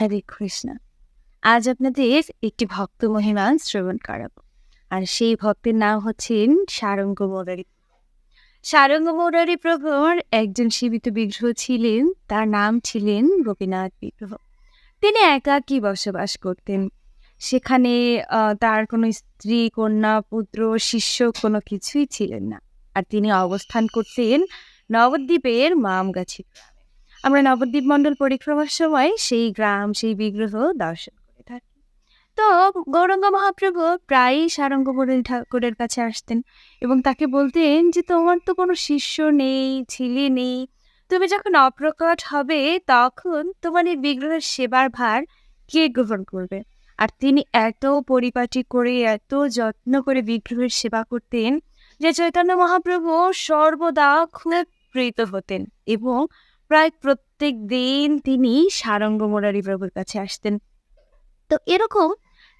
হরে কৃষ্ণ। আজ আপনাদের একটি ভক্ত মহিমা শ্রবণ করাবো। আর সেই ভক্তের নাম হচ্ছেন সারঙ্গ মোরারি। সারঙ্গ মোরারি প্রভুর একজন সীমিত বিগ্রহ ছিলেন, তার নাম ছিলেন গোপীনাথ বিগ্রহ। তিনি একাকী বসবাস করতেন। সেখানে তার কোনো স্ত্রী, কন্যা, পুত্র, শিষ্য কোনো কিছুই ছিলেন না। আর তিনি অবস্থান করতেন নবদ্বীপের মামগাছি আমরা নবদ্বীপ মণ্ডল পরিক্রমার সময় সেই গ্রাম, সেই বিগ্রহ দর্শন করে থাকি। তো গৌরঙ্গ মহাপ্রভু প্রায়ই সারঙ্গ ঠাকুরের কাছে আসতেন এবং তাকে বলতেন যে, তোমার তো কোনো শিষ্য নেই, ছেলে নেই। তুমি যখন অপ্রকট হবে, তখন তোমার এই বিগ্রহের সেবার ভার কে গ্রহণ করবে? আর তিনি এত পরিপাটি করে, এত যত্ন করে বিগ্রহের সেবা করতেন যে, চৈতন্য মহাপ্রভু সর্বদা খুব প্রীত হতেন এবং প্রায় প্রত্যেক দিন তিনি সারঙ্গ মোরারি প্রভুর কাছে আসতেন। তো এরকম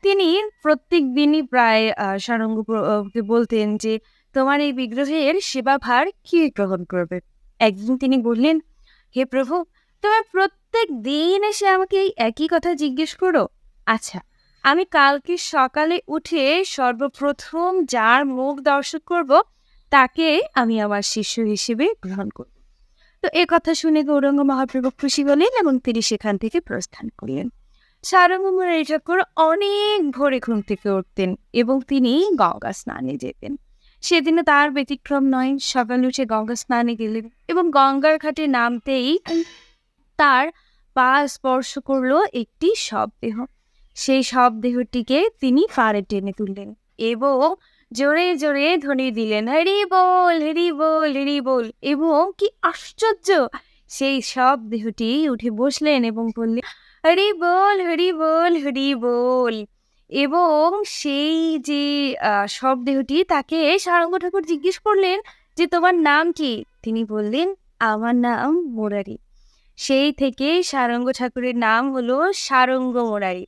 তিনি প্রত্যেক দিনই প্রায় সারঙ্গ বলতেন যে, তোমার এই বিগ্রহের সেবা ভার কে গ্রহণ করবে? একদিন তিনি বললেন, হে প্রভু, তুমি প্রত্যেক দিন এসে আমাকে এই একই কথা জিজ্ঞেস করো। আচ্ছা আমি কালকে সকালে উঠে সর্বপ্রথম যার মুখ দর্শন করব, তাকে আমি আমার শিষ্য হিসেবে গ্রহণ করব। তো এ কথা শুনে গৌরাঙ্গ মহাপ্রভু খুশি হলেন এবং তিনি সেখান থেকে প্রস্থান করলেন। সারঙ্গ মুরারি ঠাকুর অনেক ভোরে ঘুম থেকে উঠতেন এবং তিনি গঙ্গা স্নানে যেতেন। সেদিনও তার ব্যতিক্রম নয়, সকাল উঠে গঙ্গা স্নানে গেলেন এবং গঙ্গার ঘাটে নামতেই তার পা স্পর্শ করল একটি শবদেহ। সেই শবদেহটিকে তিনি পাড়ে টেনে তুললেন এবং জোরে জোরে ধ্বনি দিলেন, হরি বল হরি বল হরি বল। এবং কি আশ্চর্য, সেই সব দেহটি উঠে বসলেন এবং বললেন, হরি বল হরি বল হরি বল। এবং সেই যে সব দেহটি তাকে সারঙ্গ ঠাকুর জিজ্ঞেস করলেন যে, তোমার নাম কি? তিনি বললেন, আমার নাম মোরারি। সেই থেকে সারঙ্গ ঠাকুরের নাম হলো সারঙ্গ মোরারি।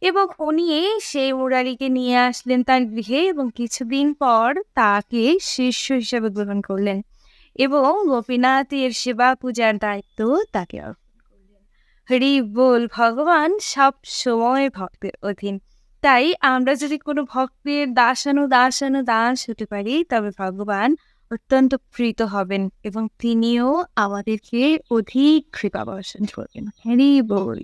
এবং উনি সেই মুরারিকে নিয়ে আসলেন তার গৃহে এবং কিছুদিন পর তাকে শিষ্য হিসেবে গ্রহণ করলেন এবং গোপীনাথের সেবা পূজার দায়িত্ব তাকে হরি বল, ভগবান সব সময় ভক্তের অধীন। তাই আমরা যদি কোনো ভক্তের দাসানু দাসানু দাস হতে পারি, তবে ভগবান অত্যন্ত প্রীত হবেন এবং তিনিও আমাদেরকে অধিক কৃপা বর্ষণ করবেন। হরি বল।